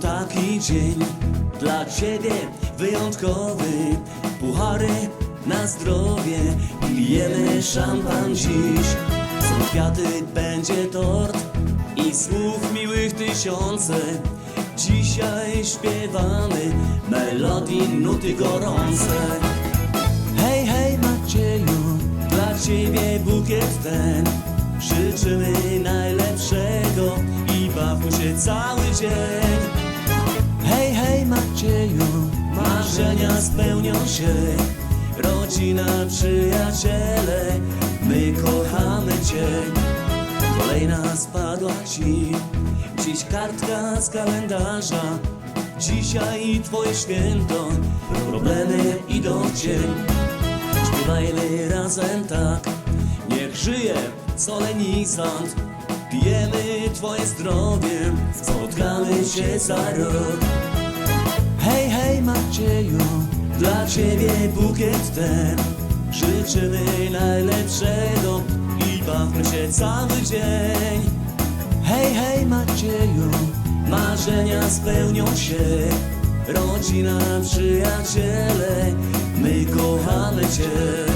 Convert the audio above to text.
taki dzień dla ciebie wyjątkowy. Puchary na zdrowie, pijemy szampan dziś. Są kwiaty, będzie tort i słów miłych tysiące. Dzisiaj śpiewamy melodii, nuty gorące. Hej, hej Macieju, dla ciebie bukiet ten Życzymy najlepszego i bawmy się cały dzień. Hej, hej Macieju, marzenia spełnią się. Rodzina, przyjaciele, my kochamy Cię. Kolejna spadła ci Dziś kartka z kalendarza. Dzisiaj twoje święto Problemy idą w cień Śpiewajmy razem tak Niech żyje solenizant Pijemy twoje zdrowie Spotkamy się za rok. Hej, hej Macieju Dla ciebie bukiet ten. Życzymy najlepszego I bawmy się cały dzień. Hej, hej Macieju Marzenia spełnią się. Rodzina, przyjaciele My kochamy Cię